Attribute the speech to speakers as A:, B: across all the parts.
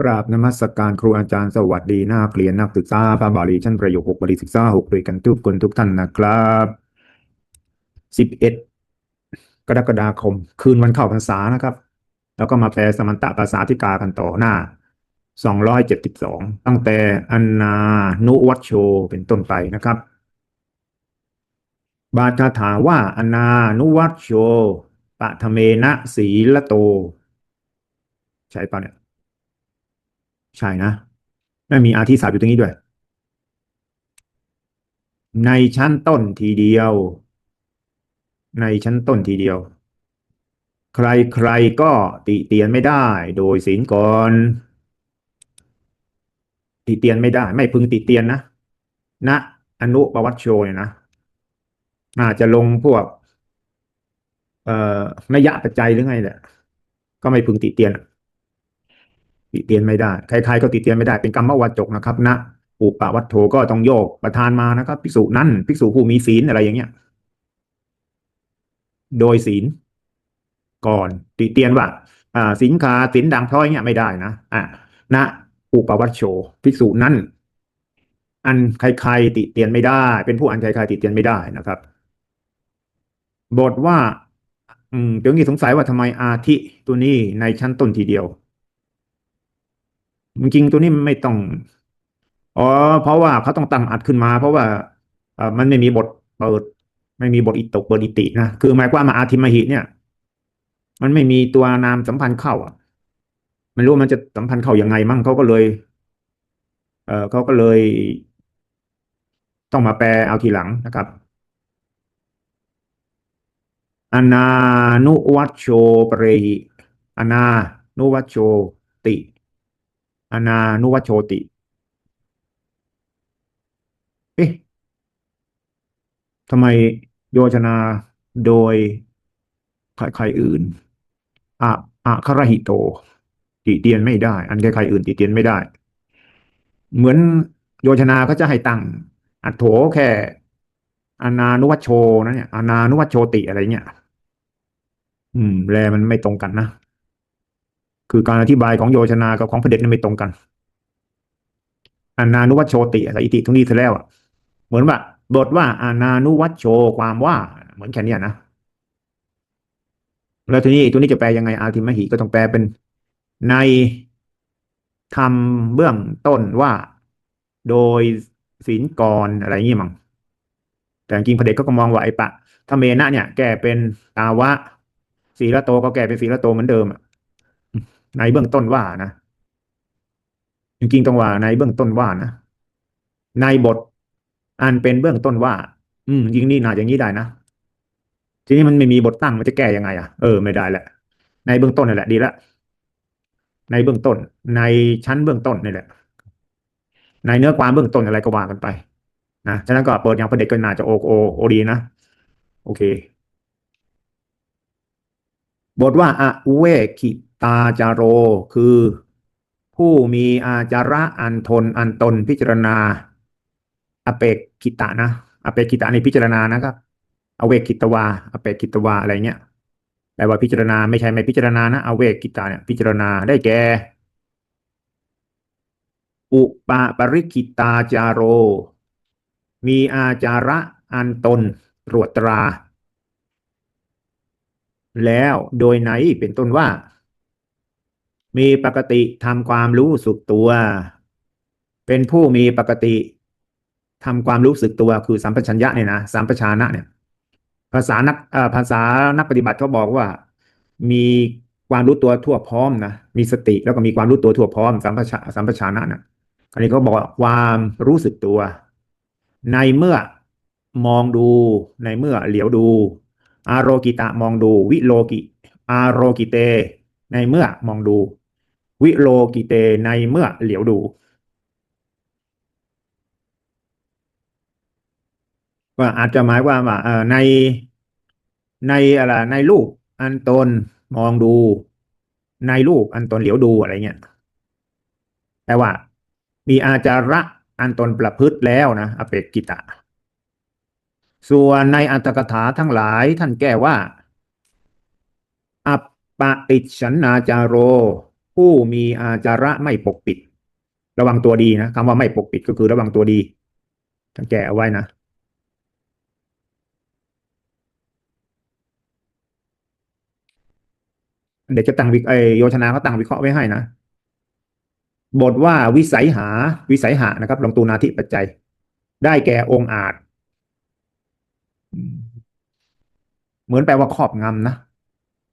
A: กราบนมัสการครูอาจารย์สวัสดีนักเรียนนักศึกษาพระบาลีชั้นประโยคหกบาลีศึกษาหกด้วยกันทุกคนทุกท่านนะครับสิบเอ็ดกรกฎาคม คืนวันเข้าพรรษานะครับ แล้วก็มาแปลสมันตะภาษาธิกากันต่อหน้าสองร้อยเจ็ดสิบสองตั้งแต่อันนานุวัชโชเป็นต้นไปนะครับ บาทาถาว่าอนานุวัชโชปะทะเมนะสีละโต ใช่ปะเนี่ย ใช่นะไม่มีอาทิสาบอยู่ตรงนี้ด้วย ในชั้นต้นทีเดียว ในชั้นต้นทีเดียว ใครใครก็ติเตียนไม่ได้ โดยศีลก่อนติเตียนไม่ได้ ไม่พึงติเตียนนะณอนุปวัตโชเนี่ยนะอาจจะลงพวก เอ่อนัยยะปัจจัยหรือไงแหละก็ไม่พึงติเตียน ติเตียนไม่ได้ใครๆก็ติเตียนไม่ได้เป็นกรรมวัจจกนะครับนะอุปวัตโธก็ต้องโยกประธานมานะครับภิกษุนั้นภิกษุผู้มีศีลอะไรอย่างเงี้ย โดยศีล ก่อนติเตียนว่าอ่าศีลขาศีลด่างพร้อยเงี้ยไม่ได้นะอะนะอุปวัตโชภิกษุนั้นอันใครๆติเตียนไม่ได้ เป็นผู้อันใครๆติเตียนไม่ได้นะครับ บทว่า อืมเดี๋ยวนี้สงสัยว่าทำไมอาทิตัวนี้ในชั้นต้นทีเดียว จริงๆตัวนี้ไม่ต้องอ๋อเพราะว่าเขาต้องตั้งอัดขึ้นมา เพราะว่าเอ่อมันไม่มีบทเปิด ไม่มีบทอิตกเปิดอิตินะคือหมายความว่าอาทิมหิเนี่ย มันไม่มีตัวนามสัมพันธ์เข้า อะ ไม่รู้มันจะสัมพันธ์เข้ายังไงมั่งเขาก็เลย เออเขาก็เลย ต้องมาแปลเอาทีหลังนะครับอนานุวัชโชปรหิอนานุวัชโชติ อนานุวัชโชติ เอ๊ะทำไมโยชนาโดยใครๆอื่นอะอะคารหิโต ติเตียนไม่ได้ อันใครๆอื่นติเตียนไม่ได้ เหมือนโยชนาก็จะให้ตั้ง อัดโถแค่อนานุวัชโชนะเนี่ยอนานุวัชโชติอะไรเงี้ยอืม แลมันไม่ตรงกันนะ คือการอธิบายของโยชนากับของพระเดชนี่ไม่ตรงกันอนานุวัชโชติอะไรอิติทุกนี้เสร็จแล้วอะเหมือนว่าบทว่าอานานุวัชโชความว่า เหมือนแค่นี้นะแล้วทีนี้ตัวนี้จะแปลยังไงอาทิมหิก็ต้องแปลเป็นในทำเบื้องต้นว่า โดยศีลกรอะไรอย่างงี้มั้งแต่จริงพระเดชก็มองว่าไอ้ปะทเมนะเนี่ย แก้เป็นตาวะศีลโตก็แก้เป็นศีลโตเหมือนเดิมอะ ในเบื้องต้นว่านะจริงๆต้องว่าในเบื้องต้นว่านะในบทอันเป็นเบื้องต้นว่า อืมยิงนี่หนาอย่างนี้ได้นะทีนี้มันไม่มีบทตั้งมันจะแก้ยังไงอะเออไม่ได้แหละในเบื้องต้นนี่แหละ ดีละในเบื้องต้น ในชั้นเบื้องต้นนี่แหละ ในเนื้อความเบื้องต้นอะไรก็ว่ากันไปนะฉะนั้นก็เปิดอย่างประเด็จก็น่าจะโอโอโอดีนะโอเค บทว่าอะเวคิ ตาจารโรคือ ผู้มีอาจาระอันทนอันตนพิจารณา อเปกขิตะนะอเปกขิตะในพิจารณานะครับอเวกขิตวาอเปกขิตวาอะไรเงี้ยแปลว่าพิจารณาไม่ใช่ไม่พิจารณานะอเวกขิตะเนี่ยพิจารณาได้แก่อุปาปริกิตาจารโร มีอาจาระอันตนตรวจตรา แล้วโดยไหนเป็นต้นว่า มีปกติทำความรู้สึกตัว เป็นผู้มีปกติทำความรู้สึกตัวคือสัมปชัญญะเนี่ยนะสัมปชานะเนี่ย ภาษานักภาษานักปฏิบัติเขาบอกว่า มีความรู้ตัวทั่วพร้อมนะมีสติแล้วก็มีความรู้ตัวทั่วพร้อมสัมปชาสัมปชานะนะอันนี้เขาบอกความรู้สึกตัว ในเมื่อมองดูในเมื่อเหลียวดู อารโรกิตะมองดู วิโลกิ อารโรกิเต ในเมื่อมองดู วิโลกิเตในเมื่อเหลียวดู ว่าอาจจะหมายว่าว่าในในอะไรในรูปอันตนมองดู ในรูปอันตนเหลียวดูอะไรเงี้ยแต่ว่า มีอาจาระอันตนประพฤติแล้วนะอเปกกิตะ ส่วนในอัตถกถาทั้งหลายท่านแก้ว่า อัปปะติชนาจารโร ผู้มีอาจาระไม่ปกปิด ระวังตัวดีนะคำว่าไม่ปกปิดก็คือระวังตัวดีต้งแก้เอาไว้นะเดี๋ยวจะตั้งวิไอโยชนาเขาตั้งวิเคราะห์ไว้ให้นะบทว่าวิสัยหาวิสัยหานะครับลงตูนาธิปัจจัย ได้แก่องค์อาจ เหมือนแปลว่าครอบงำนะ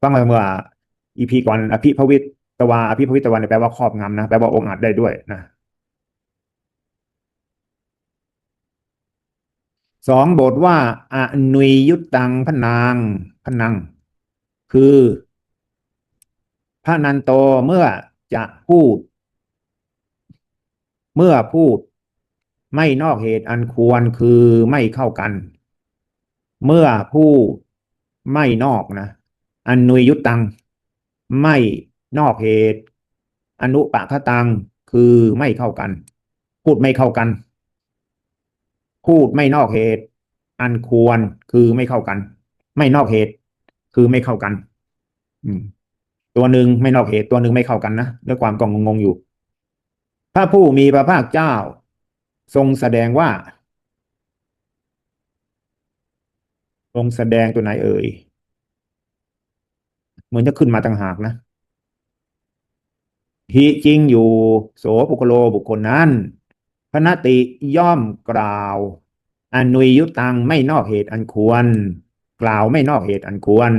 A: ฟังมาเมื่ออีพีก่อนอภิพวิ ตวาอภิพวิตวาเนี่ยแปลว่าครอบงำนะแปลว่าองค์อาจได้ด้วยนะสองบทว่าอนุยยุตตังพนางพนัง คือพระนันโตเมื่อจะพูด เมื่อพูด ไม่นอกเหตุอันควรคือไม่เข้ากัน เมื่อผู้ไม่นอกนะอนุยยุตตัง ไม่ นอกเหตุ อนุปะคตังคือไม่เข้ากัน พูดไม่เข้ากัน พูดไม่นอกเหตุ อันควรคือไม่เข้ากัน ไม่นอกเหตุ คือไม่เข้ากัน อืม ตัวหนึ่งไม่นอกเหตุตัวหนึ่งไม่เข้ากันนะด้วยความกองงงอยู่ พระผู้มีพระภาคเจ้า ทรงแสดงว่าทรงแสดงตัวไหนเอ่ยเหมือนจะขึ้นมาต่างหากนะ ทีจริงอยู่ โสปุคโลบุคคลนั้นพนติย่อมกล่าว อนุยยุตังไม่นอกเหตุอันควร กล่าวไม่นอกเหตุอันควร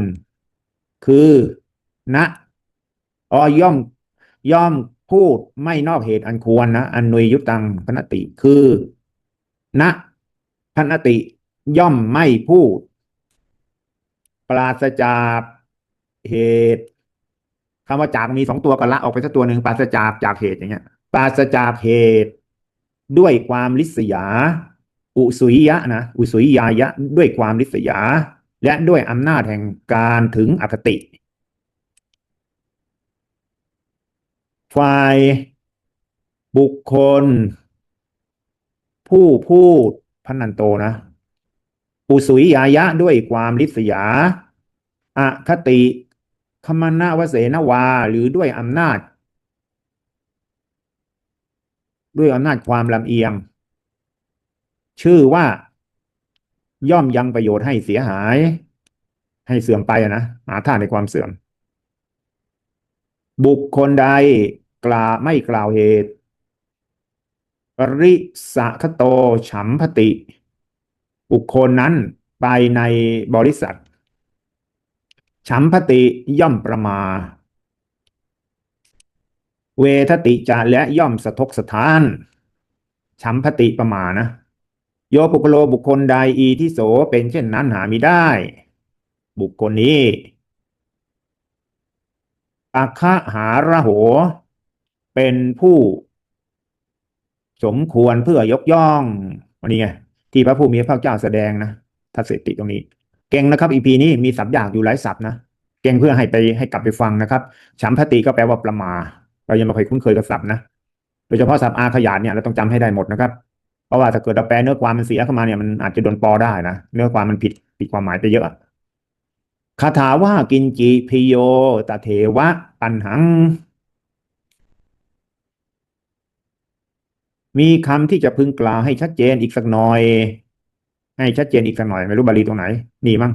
A: คือนะอ๋อย่อมย่อมพูดไม่นอกเหตุอันควรนะอนุยยุตังพนติคือนะพนติย่อมไม่พูด ปราศจากเหตุ คำว่าจากมีสองตัวก็ละออกไปสักตัวหนึ่งปราศจากจากเหตุอย่างเงี้ยปราศจากเหตุด้วยความลิษยา อุสุยยะนะอุสุยยายะ ด้วยความลิษยา และด้วยอำนาจแห่งการถึงอคติ ฝ่ายบุคคล ผู้พูดพันนันโตนะ อุสุยยายะด้วยความลิษยาอคติ คมนาวเสนวา หรือด้วยอำนาจ ด้วยอำนาจความลำเอียง ชื่อว่า ย่อมยังประโยชน์ให้เสียหาย ให้เสื่อมไปนะหาท่าในความเสื่อม บุคคลใดกล่าไม่กล่าวเหตุริสะคโตฉัมพติ บุคคลนั้นไปในบริษัท ฉัมพติย่อมประมา เวทติจะและย่อมสะทกสถานฉัมพติประมานะ โยปุกโลบุคคลใดอีที่โสเป็นเช่นนั้นหามิได้ บุคคลนี้อาคะหาระโห เป็นผู้ สมควรเพื่อยกย่องวันนี้ไงที่พระผู้มีพระเจ้าแสดงนะทัศติตรงนี้ เก่งนะครับอีพีนี้มีศัพท์ยากอยู่หลายศัพท์นะ เก่งเพื่อให้ไปให้กลับไปฟังนะครับฉัมพติก็แปลว่าประมา เรายังไม่เคยคุ้นเคยกับศัพท์นะโดยเฉพาะศัพท์อาขยานเนี่ยเราต้องจำให้ได้หมดนะครับ เพราะว่าถ้าเกิดเราแปลเนื้อความมันเสียเข้ามาเนี่ยมันอาจจะโดนปอได้นะเนื้อความมันผิดผิดความหมายไปเยอะคาถาว่ากินจิพิโยตะเทวะ ปันหัง มีคำที่จะพึงกล่าวให้ชัดเจนอีกสักหน่อย ให้ชัดเจนอีกสักหน่อยไม่รู้บาลีตรงไหนนี่มั้ง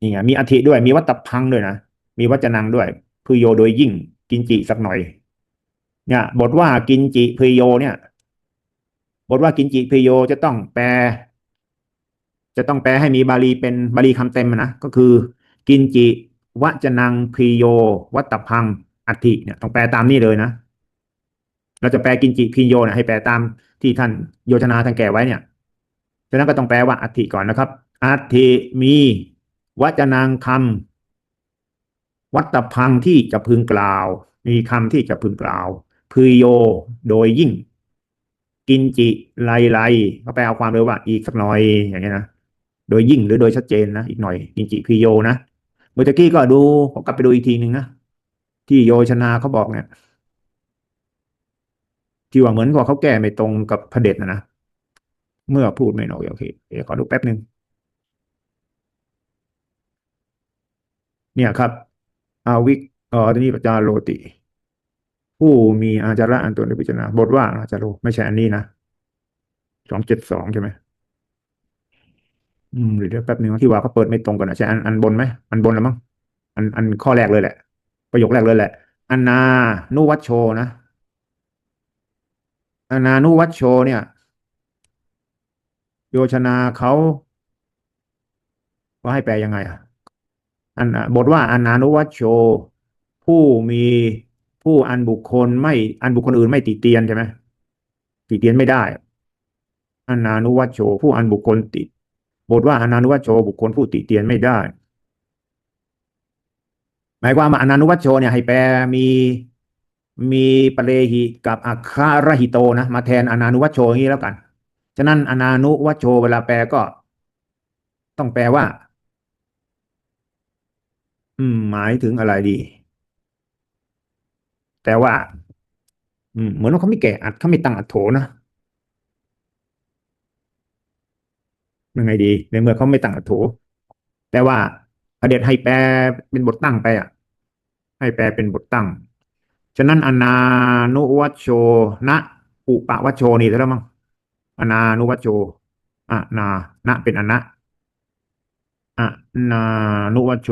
A: นี่ไงมีอธิด้วยมีวัตถพังด้วยนะมีวัจนังด้วยพึโยโดยยิ่งกินจิสักหน่อย เนี่ย บทว่ากินจิพึโยเนี่ย บทว่ากินจิพึโยจะต้องแปล จะต้องแปลให้มีบาลีเป็นบาลีคำเต็มนะก็คือ กินจิวัจนังพึโย วัตพังอธิเนี่ยต้องแปลตามนี้เลยนะเราจะแปลกินจิพิโยนะให้แปลตาม ที่ท่านโยธนาท่านแก่ไว้เนี่ยฉะนั้นก็ต้องแปลว่าอธิก่อนนะครับอธิมีวัจนังคำวัตพังที่จะพึงกล่าว มีคำที่จะพึงกล่าวพึโยโดยยิ่ง กินจิไลไลก็แปลเอาความเลยว่าอีกสักหน่อยอย่างเงี้ยนะโดยยิ่งหรือโดยชัดเจนนะอีกหน่อยกินจิพิโยนะเมื่อกี้ก็ดูผมกลับไปดูอีกทีหนึ่งนะที่โยชนาเขาบอกเนี่ย ที่ว่าเหมือนกับเขาแก้ไม่ตรงกับพระเดชนะนะ เมื่อพูดไม่หนอกโอเคเดี๋ยวขอดูแป๊บหนึ่งเนี่ยครับ อาวิกเอ่อทีนี้ปจาโรติ ผู้มีอาจาระอันตนหรือพิจารณาบทว่าอาจารโรไม่ใช่อันนี้นะสองเจ็ดสองใช่ไหมอืมเดี๋ยวแป๊บนึงที่ว่าเขาเปิดไม่ตรงกันนะใช่อันอันบนไหมอันบนแล้วมั้งอันอันข้อแรกเลยแหละ ประโยคแรกเลยแหละอนานุวัชโชนะ อนานุวัชโชเนี่ย โยชนาเขาว่าให้แปลยังไงอะอันบทว่าอนานุวัชโช ผู้มีผู้อันบุคคลไม่อันบุคคลอื่นไม่ติเตียนใช่ไหมติเตียนไม่ได้อนานุวัชโช ผู้อันบุคคลติดบทว่าอนานุวัชโช บุคคลผู้ติเตียนไม่ได้ หมายความว่าอนานุวัชโชเนี่ยให้แปลมี มีปเลหิกับอัคคาระหิโตนะ มาแทนอนานุวัชโชอย่างนี้แล้วกัน ฉะนั้นอนานุวัชโชเวลาแปลก็ ต้องแปลว่า อืม หมายถึงอะไรดี แต่ว่า อืม เหมือนว่าเขาไม่แก่อัดเขาไม่ตั้งอัดโถนะยังไงดีในเมื่อเขาไม่ตั้งอัดโถแต่ว่าพระเดชให้แปลเป็นบทตั้งไปอะ ให้แปลเป็นบทตั้ง ฉะนั้นอนานุวัชโชนะอุปวัชโชนี่แล้วมั้งอนานุวัชโชอะนานะเป็นอนะอะนานุวัชโช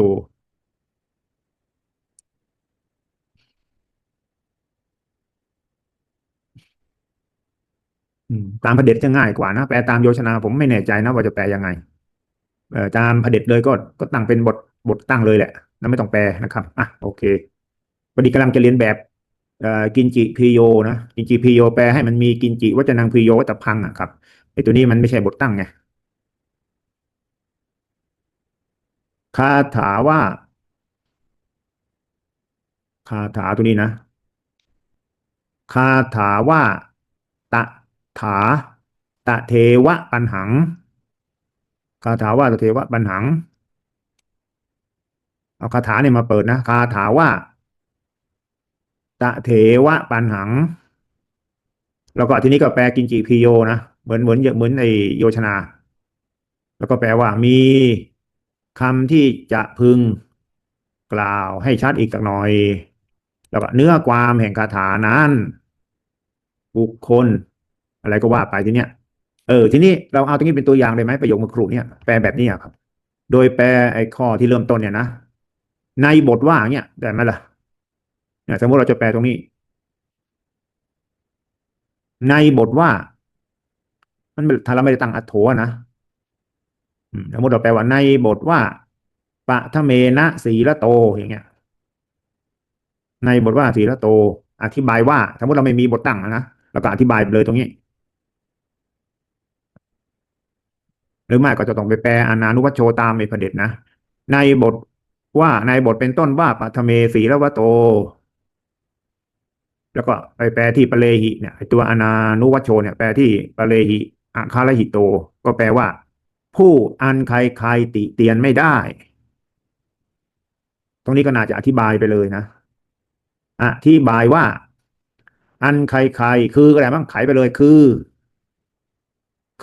A: ตามพระเดชจะง่ายกว่านะแปลตามโยชนา ผมไม่แน่ใจนะว่าจะแปลยังไงเอ่อตามพระเดชเลยก็ก็ตั้งเป็นบทบทตั้งเลยแหละแล้วไม่ต้องแปลนะครับอะโอเคพอดีกำลังจะเรียนแบบ กินจิพีโยนะกินจิพีโยแปลให้มันมีกินจิวัจนังพีโยวัตพังอะครับไอตัวนี้มันไม่ใช่บทตั้งไงคาถาว่า คาถาตัวนี้นะ คาถาว่า ตะถา ตะเทวะปัญหัง คาถาว่าตะเทวะปัญหัง เอาคาถาเนี่ยมาเปิดนะ คาถาว่า ตะเถวะปันหัง แล้วก็ทีนี้ก็แปลกินจิพีโยนะเหมือนเหมือนเหมือนในโยชนา แล้วก็แปลว่ามีคำที่จะพึงกล่าวให้ชัดอีกสักหน่อย แล้วก็เนื้อความแห่งคาถานั้นบุคคล อะไรก็ว่าไปทีเนี้ยเออทีนี้เราเอาตรงนี้เป็นตัวอย่างเลยไหมประโยคเมื่อครู่เนี่ยแปลแบบนี้ครับ โดยแปลไอ้ข้อที่เริ่มต้นเนี่ยนะในบทว่าเนี่ยได้ไหมล่ะ นี่ยสมมติเราจะแปลตรงนี้ ในบทว่า มันถ้าเราไม่ได้ตั้งอัโถนะสมมติเราแปลว่าในบทว่าปะทะเมนะสีละโตอย่างเงี้ย ในบทว่าสีละโต อธิบายว่า สมมติเราไม่มีบทตั้งอะนะเราก็อธิบายไปเลยตรงนี้หรือไม่ก็จะต้องไปแปลอนานุวัชโชตามในพระเด็จนะ ในบทว่าในบทเป็นต้นว่าปัทเมสีละวะโต แล้วก็ไปแปลที่ปะเลหิเนี่ยตัวอนานุวัชโชเนี่ยแปลที่ปะเลหิอาคาลหิโต ก็แปลว่า ผู้อันใครใครติเตียนไม่ได้ ตรงนี้ก็น่าจะอธิบายไปเลยนะอธิบายว่า อันใครใครคืออะไรบ้างไขไปเลยคือ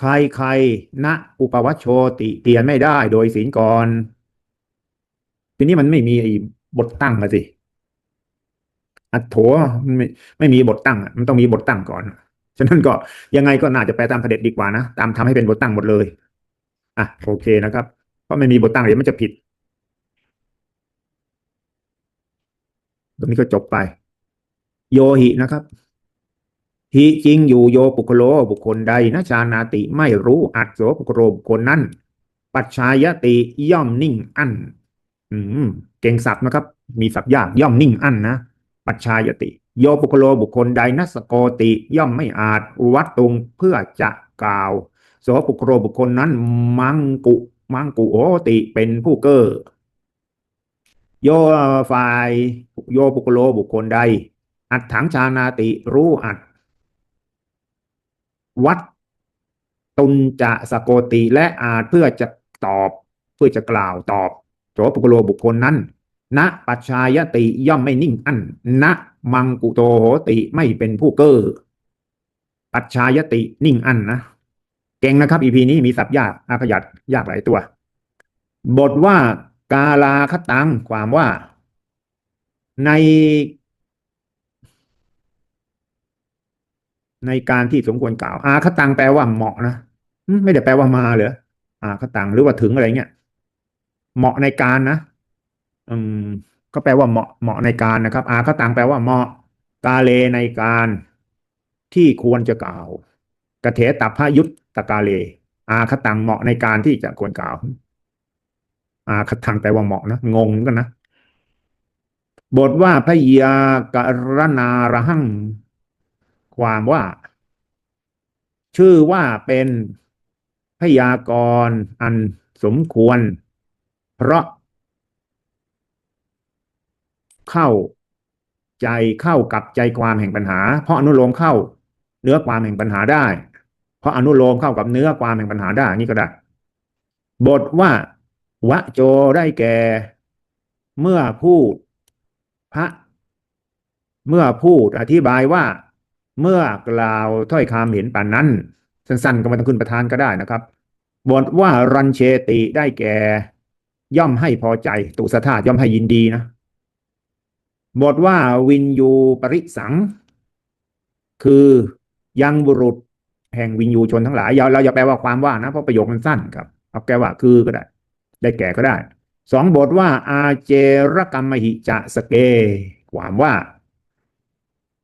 A: ใครใครณอุปวัชโชติเตียนไม่ได้โดยศีลก่อนทีนี้มันไม่มีบทตั้งอะสิ อัตโถมันไม่ไม่มีบทตั้งมันต้องมีบทตั้งก่อน ฉะนั้นก็ยังไงก็น่าจะแปลตามพระเด็จดีกว่านะ ตามทำให้เป็นบทตั้งหมดเลย อะโอเคนะครับ เพราะไม่มีบทตั้งเดี๋ยวมันจะผิด ตรงนี้ก็จบไป โยหินะครับหิจริงอยู่โยปุคโลบุคคลใดนะชานาติไม่รู้อัดโสปุคโลบุคคลนั้น ปัจฉายติย่อมนิ่งอั้นอืมเก่งศัพท์นะครับ มีศัพท์ยากย่อมนิ่งอั้นนะ ปัจฉายติ โยปุคโลบุคคลใดนัสโกติย่อมไม่อาจวัดตรงเพื่อจะกล่าวโสปุคโลบุคคลนั้นมังกุมังกุโหติเป็นผู้เก้อโยฝ่ายโยปุคโลบุคคลใด อัดถังชานาติรู้อัด วัดตุนจะสะโกติและอาจเพื่อจะตอบเพื่อจะกล่าวตอบโสปุคโลบุคคลนั้น ณปัจชายติย่อมไม่นิ่งอั้นณมังกุโตโหติไม่เป็นผู้เก้อปัจชายตินิ่งอั้นนะเก่งนะครับอีพีนี้มีศัพท์ยากอาขยัดยากหลายตัว บทว่ากาลาคตังความว่า ใน ในการที่สมควรกล่าว อาคตังแปลว่าเหมาะนะไม่ได้แปลว่ามาเหรออาคตังหรือว่าถึงอะไรเงี้ยเหมาะในการนะ อืมก็แปลว่าเหมาะเหมาะในการนะครับอาคตังแปลว่าเหมาะกาเลในการที่ควรจะกล่าวกเถตัพพยุตตกาเล อาคตังเหมาะในการที่จะควรกล่าว อาคตังแปลว่าเหมาะนะงงกันนะบทว่าพยากรณาระหัง ความว่า ชื่อว่าเป็นพยากรณ์อันสมควร เพราะ เข้าใจเข้ากับใจความแห่งปัญหา เพราะอนุโลมเข้าเนื้อความแห่งปัญหาได้ เพราะอนุโลมเข้ากับเนื้อความแห่งปัญหาได้นี่ก็ได้ บทว่าวะโจได้แก่ เมื่อพูดพระเมื่อพูดอธิบายว่า เมื่อกล่าวถ้อยคำเห็นป่านนั้น สั้นๆก็ไม่ต้องขึ้นประธานก็ได้นะครับ บทว่ารันเชติได้แก่ ย่อมให้พอใจ ตุสธาตย่อมให้ยินดีนะ บทว่าวินยูปริสัง คือยังบุรุษแห่งวินยูชนทั้งหลายอย่าเราอย่าแปลว่าความว่านะเพราะประโยคมันสั้นครับเอาแกว่าคือก็ได้ ได้แก่ก็ได้สองบทว่า อาเจรกรรมหิจะสเก ความว่า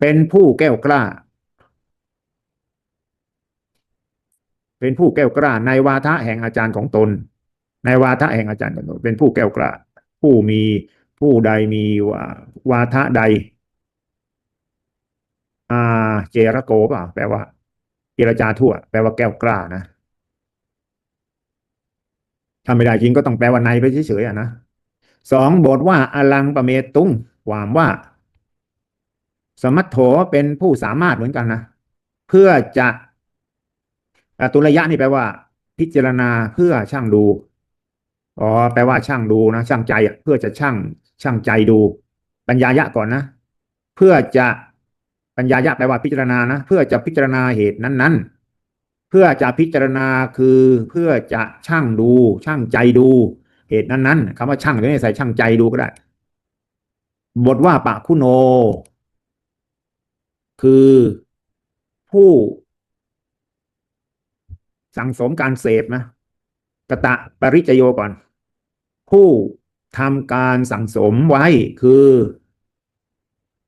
A: เป็นผู้แก้วกล้า เป็นผู้แก้วกล้า ในวาทะแห่งอาจารย์ของตน ในวาทะแห่งอาจารย์ของตนเป็นผู้แก้วกล้า ผู้มี ผู้ใดมีวาวาทะใด อาเจรโกเปล่าแปลว่า เจรจาทั่ว แปลว่าแก้วกล้านะถ้าไม่ได้จริงก็ต้องแปลว่าในไปเฉยๆอะนะสองบทว่าอลังประเมตุงความว่า สมัตโถเป็นผู้สามารถเหมือนกันนะเพื่อจะอตุระยะนี่แปลว่า พิจารณาเพื่อช่างดูอ๋อแปลว่าช่างดูนะช่างใจเพื่อจะช่าง ช่างใจดูปัญญายะก่อนนะ เพื่อจะปัญญายะแปลว่าพิจารณานะ เพื่อจะพิจารณาเหตุนั้น ๆ เพื่อจะพิจารณาคือเพื่อจะช่างดู ช่างใจดู เหตุนั้นๆคำว่าช่างจะไม่ใส่ช่างใจดูก็ได้ บทว่าปะคุโน คือผู้สังสมการเสพนะกตะปริจโยก่อน ผู้ ทำการสั่งสมไว้คือ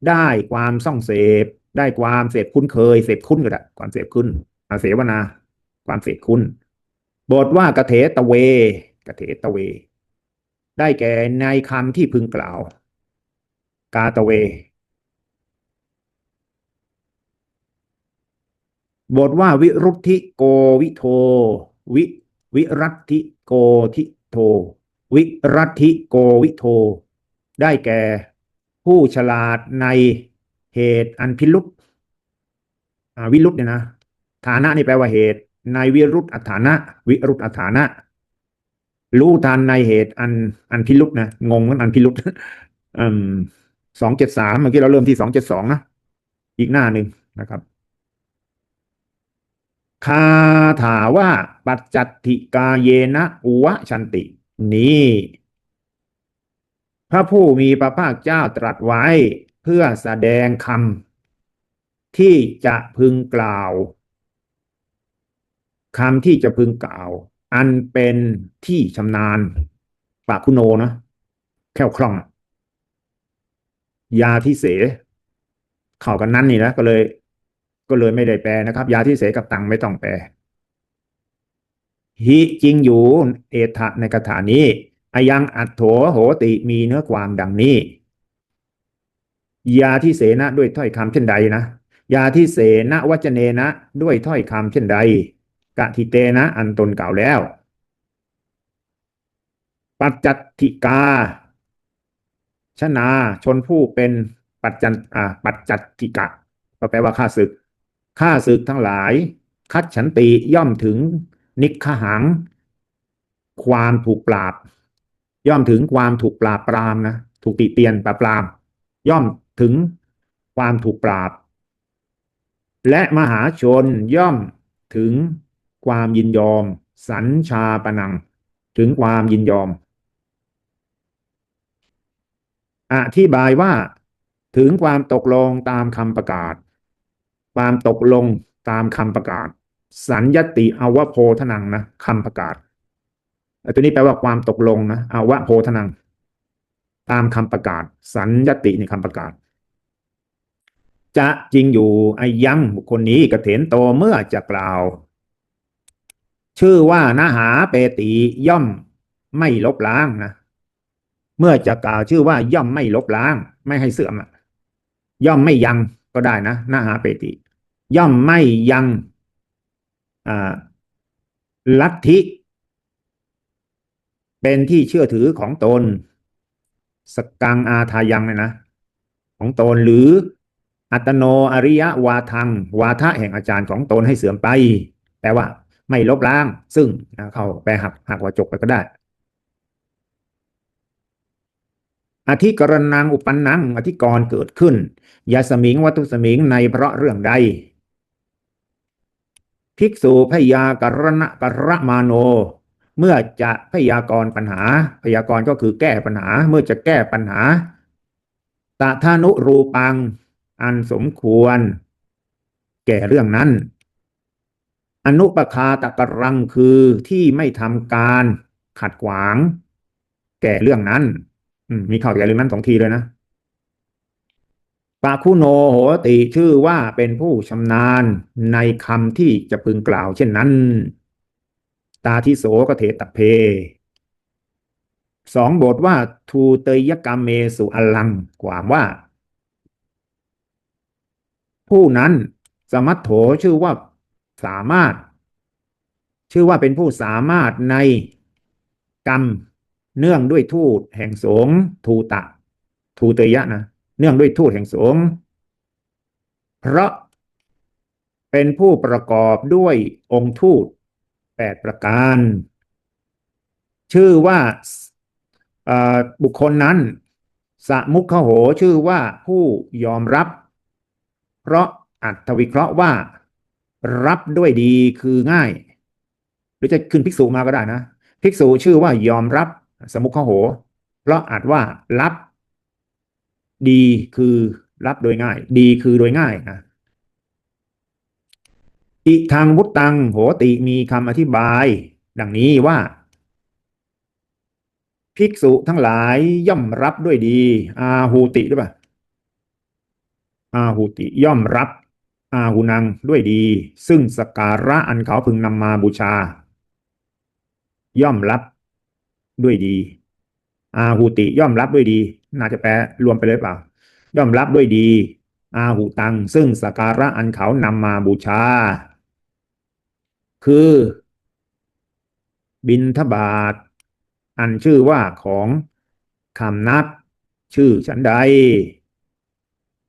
A: ได้ความส่องเสพ ได้ความเสพคุ้นเคยเสพคุ้นก็ได้ความเสพคุ้นอาเสวนา ความเสพคุ้นบทว่ากะเถตะเวกะเถตะเว ได้แก่ในคำที่พึงกล่าว กาตะเว บทว่าวิรุธิโกวิโท วิวิรัตธิโกทิโท วิรัติโกวิโท ได้แก่ ผู้ฉลาดในเหตุอันพิรุษอ่าวิรุษเนี่ยนะ ฐานะนี่แปลว่าเหตุ ในวิรุษอัฐานะ วิรุษอัฐานะ รู้ทันในเหตุอันอันพิรุษนะ งงมันอันพิรุษอืมสองเจ็ดสามเมื่อกี้เราเริ่มที่สองเจ็ดสองนะ อีกหน้าหนึ่งนะครับคาถาว่าปัจจัตติกาเยนะอุวะชันติ นี้ พระผู้มีพระภาคเจ้าตรัสไว้เพื่อแสดงคำที่จะพึงกล่าวคำที่จะพึงกล่าว อันเป็นที่ชำนาญปากคุโนนะแค่วคล่อง ยาที่เสเข้ากันนั้นนี่นะก็เลย ก็เลยไม่ได้แปลนะครับ ยาที่เสกับตังไม่ต้องแปล ฮิจริงอยู่เอทะในคาถานี้อายังอัตโถโหติมีเนื้อความดังนี้ ยาที่เสนะด้วยถ้อยคำเช่นใดนะยาที่เสนะวัจเนนะ ด้วยถ้อยคำเช่นใดกะทิเตนะอันตนกล่าวแล้ว ปัจจัตติกาชนาชนผู้เป็นปัจจันอ่าปัจจัตติกะก็แปลว่าข้าศึกข้าศึกทั้งหลาย คัดฉันติย่อมถึง นิคหัง ความถูกปราบ ย่อมถึงความถูกปราบปรามนะถูกติเตียนปราบปราม ย่อมถึงความถูกปราบ และมหาชนย่อมถึงความยินยอม สัญชาปนัง ถึงความยินยอม อธิบายว่าถึงความตกลงตามคำประกาศ ความตกลงตามคำประกาศ สัญญติอวโพธนังนะคำประกาศไอ้ตัวนี้แปลว่าความตกลงนะอวโพธนัง ตามคำประกาศ สัญญติในคำประกาศ จะจริงอยู่ไอ้ยังบุคคลนี้กระเถนโตเมื่อจะกล่าว ชื่อว่านาหาเปติย่อมไม่ลบล้างนะเมื่อจะกล่าวชื่อว่าย่อมไม่ลบล้าง ไม่ให้เสื่อมย่อมไม่ยังก็ได้นะนาหาเปติ ย่อมไม่ยังอ่า ลัทธิ เป็นที่เชื่อถือของตน สกังอาทายังเนี่ยนะ ของตนหรืออัตโนอริยวาทัง วาทะแห่งอาจารย์ของตนให้เสื่อมไป แปลว่า ไม่ลบล้าง ซึ่งเขาแปลหักหักว่าจกไปก็ได้ อธิกรณังอุปนนังอธิกรณ์เกิดขึ้นยาสมิงวัตุสมิงในเพราะเรื่องใด ภิกษุพยากรณะกรมาโน เมื่อจะพยากรณ์ปัญหา พยากรณ์ก็คือแก้ปัญหา เมื่อจะแก้ปัญหาตถานุรูปัง อันสมควร แก่เรื่องนั้น อนุปคาตกรังคือที่ไม่ทำการขัดขวาง แก่เรื่องนั้นมมีข่าวแก่เรื่องนั้นสองทีเลยนะ ปาคุโนโหติชื่อว่าเป็นผู้ชำนาญในคำที่จะพึงกล่าวเช่นนั้น ตาทิโสกเทตเพสองบทว่าทูเตยกรรมเมสุอลังความว่า ผู้นั้นสมัตโถชื่อว่าสามารถ ชื่อว่าเป็นผู้สามารถในกรรมเนื่องด้วยทูตแห่งสงทูตะ ทูเตยะนะ เนื่องด้วยทูตแห่งสงฆ์เพราะเป็นผู้ประกอบด้วยองค์ทูตแปดประการ ชื่อว่าบุคคลนั้นสมุขโหชื่อว่าผู้ยอมรับ เพราะอัตวิเคราะห์ว่า รับด้วยดีคือง่าย หรือจะขึ้นภิกษุมาก็ได้นะ ภิกษุชื่อว่ายอมรับ สมุขโห เพราะอาจว่ารับ ดีคือรับโดยง่าย ดีคือโดยง่ายนะอิทางวุตตังโหติมีคำอธิบาย ดังนี้ว่า ภิกษุทั้งหลายย่อมรับด้วยดี อาหูติหรือเปล่าอาหูติย่อมรับ อาหูนังด้วยดี ซึ่งสการะอันเขาพึงนำมาบูชา ย่อมรับด้วยดี อาหูติย่อมรับด้วยดี น่าจะแปลรวมไปเลยเปล่า ย่อมรับด้วยดี อาหูตัง ซึ่งสกการะอันเขานำมาบูชา คือ บินทบาท อันชื่อว่าของคำนับ ชื่อฉันใด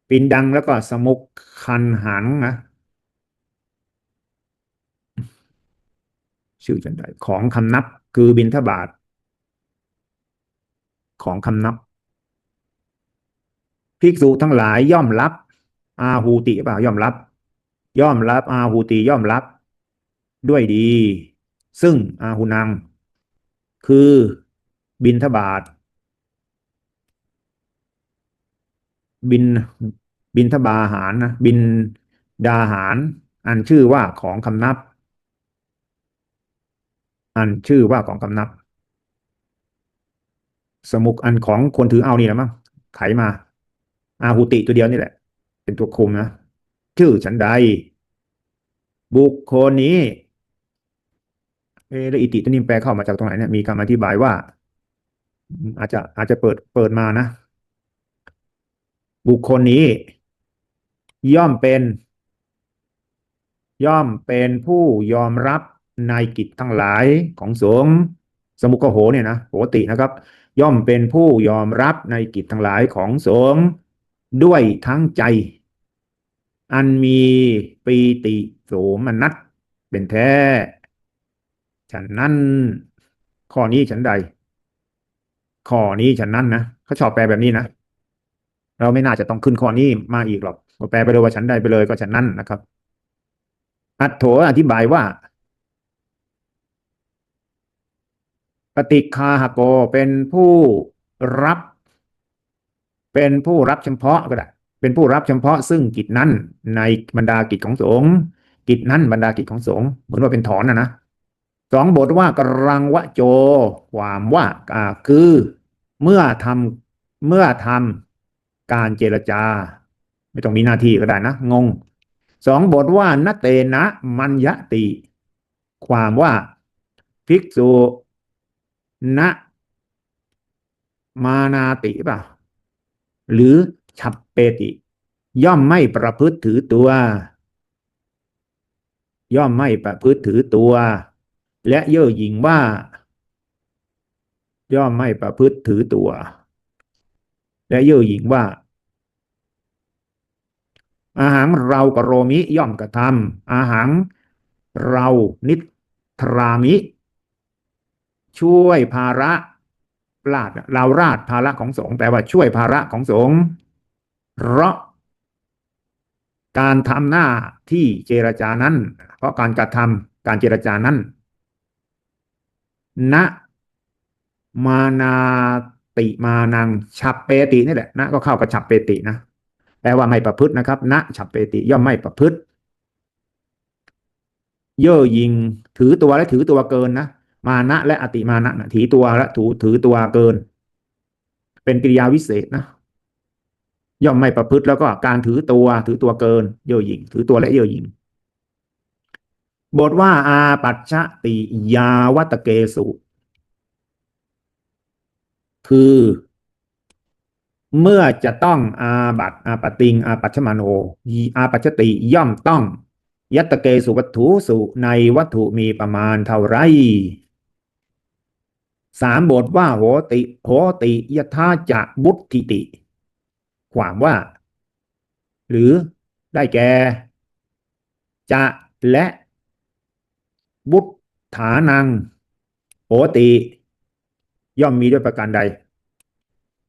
A: ปินดังแล้วก็สมุกคันหังนะชื่อฉันใดของคำนับคือบินทบาทของคำนับ ภิกษุทั้งหลายย่อมรับ อาหูติเปล่าย่อมรับ ย่อมรับ อาหูติย่อมรับ ด้วยดี ซึ่งอาหูนัง คือบินทบาทบินบินทบาหารนะบินดาหาร อันชื่อว่าของคำนับ อันชื่อว่าของคำนับ สมุกอันของคนถือเอานี่แหละมั้งไขมา อาหุติตัวเดียวนี่แหละ เป็นตัวคุมนะชื่อฉันใด บุคคลนี้เอแล้วอิติตัวนี้แปลเข้ามาจากตรงไหนเนี่ยมีคำอธิบายว่า อาจจะอาจจะเปิดเปิดมานะ บุคคลนี้ ย่อมเป็น ย่อมเป็นผู้ยอมรับในกิจทั้งหลายของสงฆ์สมุกโหเนี่ยนะปกตินะครับ ย่อมเป็นผู้ยอมรับในกิจทั้งหลายของสงฆ์ ด้วยทั้งใจ อันมีปีติโสมนัสเป็นแท้ ฉันนั้น ข้อนี้ฉันใด ข้อนี้ฉันนั้นนะเขาชอบแปลแบบนี้นะเราไม่น่าจะต้องขึ้นข้อนี้มาอีกหรอกก็แปลไปเลยว่าฉันใดไปเลยก็ฉันนั้นนะครับ อัตโถอธิบายว่าปฏิคาหโกเป็นผู้รับ เป็นผู้รับเฉพาะก็ได้ เป็นผู้รับเฉพาะซึ่งกิจนั้นในบรรดากิจของสงฆ์กิจนั้นบรรดากิจของสงฆ์เหมือนว่าเป็นถอนนะนะสองบทว่ากรังวะโจ ความว่าคือเมื่อทำเมื่อทำการเจรจา ไม่ต้องมีหน้าที่ก็ได้นะ งงสองบทว่านเตนะมัญญติ ความว่าภิกษุณมานาติป่ะ หรือฉับเปติ ย่อมไม่ประพฤติถือตัว ย่อมไม่ประพฤติถือตัว และเย่อหยิ่งว่า ย่อมไม่ประพฤติถือตัว และเย่อหยิ่งว่า อาหารเรากโรมิย่อมกระทำอาหารเรานิทรามิ ช่วยภาระ ลาดเราราดภาระของสงฆ์แปลว่าช่วยภาระของสงฆ์เพราะการทำหน้าที่เจรจานั้น เพราะการกระทำการเจรจานั้นณมานาติมานังฉับเปตินี่แหละนะก็เข้ากับฉับเปตินะแปลว่าไม่ประพฤตินะครับณฉับเปติย่อมไม่ประพฤติ เย่อหยิงถือตัวและถือตัวเกินนะ มานะและอติมานะนะถือตัวและถือถือตัวเกิน เป็นกิริยาวิเศษนะย่อมไม่ประพฤติแล้วก็การถือตัวถือตัวเกิน เย่อหยิ่งถือตัวและเย่อหยิ่งบทว่าอาปัชชติยาวัตเกสุ คือ เมื่อจะต้องอาบัตอาปติง อาปัชมาโนอาปัชติย่อมต้อง ยัตเกสุวัตถุสุในวัตถุมีประมาณเท่าไร สามบทว่าโหติโหติยถาจะบุตติติ ความว่า หรือได้แก่ จะและบุตฐานังโหติ ย่อมมีด้วยประการใด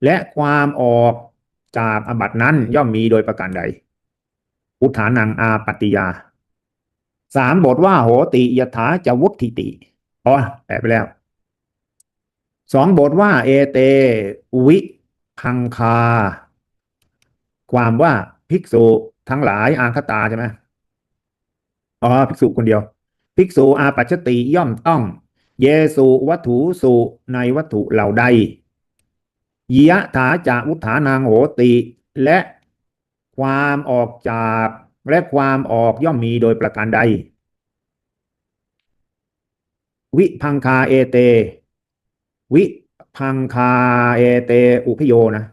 A: และความออกจากอบัตินั้นย่อมมีโดยประการใดอุทานังอาปฏิยา สามบทว่าโหติยถาจะวุติติอ๋อแปลไปแล้ว สองบทว่า เอเต วิพังคา ความว่าภิกษุทั้งหลายอาคตาใช่ไหมอ๋อภิกษุคนเดียว ภิกษุอาปัชติย่อมต้อง เยสุวัตถุสุในวัตถุเหล่าใดยะถาจาวุฒานางโหติ และความออกจากและความออกย่อมมีโดยประการใด วิพังคาเอเต วิพังคาเอเตอุพโยนะ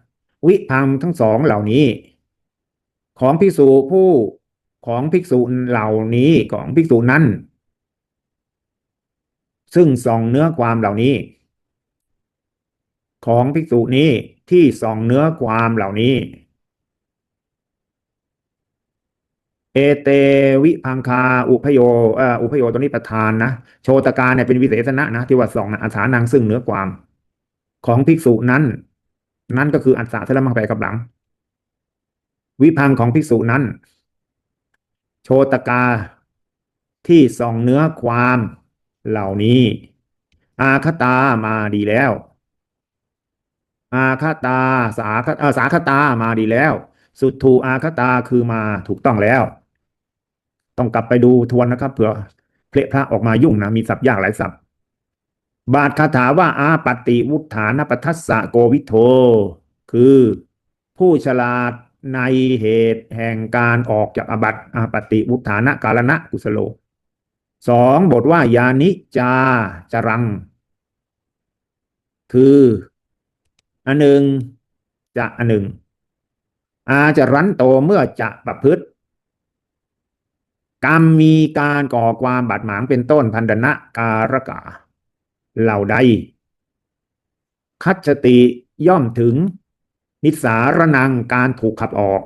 A: วิพังทั้งสองเหล่านี้ ของภิกษุผู้ของภิกษุเหล่านี้ของภิกษุนั้น ซึ่งส่องเนื้อความเหล่านี้ ของภิกษุนี้ที่ส่องเนื้อความเหล่านี้ เอเตวิพังคา อุพโยอ่ออุพโยตัวนี้ประธานนะโชตกาเนี่ยเป็นวิเศษณะนะที่ว่าสองนะอาสานังซึ่งเนื้อความ ของภิกษุนั้น นั่นก็คืออัศสาเทละมังแปลกับหลัง วิพังของภิกษุนั้น โชตกาที่ส่องเนื้อความเหล่านี้ อาคตามาดีแล้ว อาคตาสาคเออสาคตามาดีแล้ว สุดถูอาคตาคือมาถูกต้องแล้ว ต้องกลับไปดูทวนนะครับเผื่อเพลพระออกมายุ่งนะมีศัพท์ยากหลายศัพท์บาทคาถาว่าอาปฏิวุฒานปทัสสะโกวิโท คือผู้ฉลาดในเหตุแห่งการออกจากอบัตอาปฏิวุฒานะกาลนะกุสโลสองบทว่ายานิจาจรัง คืออันหนึ่งจะอันหนึ่งอาจะรันโตเมื่อจะประพฤติ กรรมมีการก่อความบาดหมางเป็นต้นพันธนะการกาเหล่าใด คัจติย่อมถึง นิสารนังการถูกขับออก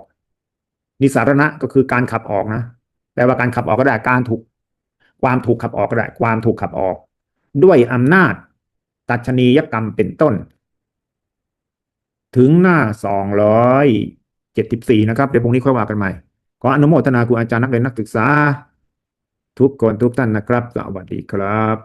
A: นิสารณะก็คือการขับออกนะแปลว่าการขับออกก็ได้การถูก ความถูกขับออกก็ได้ความถูกขับออก ด้วยอำนาจตัชนียกรรมเป็นต้น ถึงหน้าสองร้อยเจ็ดสิบสี่นะครับ เดี๋ยวพรุ่งนี้ค่อยว่ากันใหม่ ขออนุโมทนาคุณอาจารย์นักเรียนนักศึกษา ทุกคนทุกท่านนะครับ สวัสดีครับ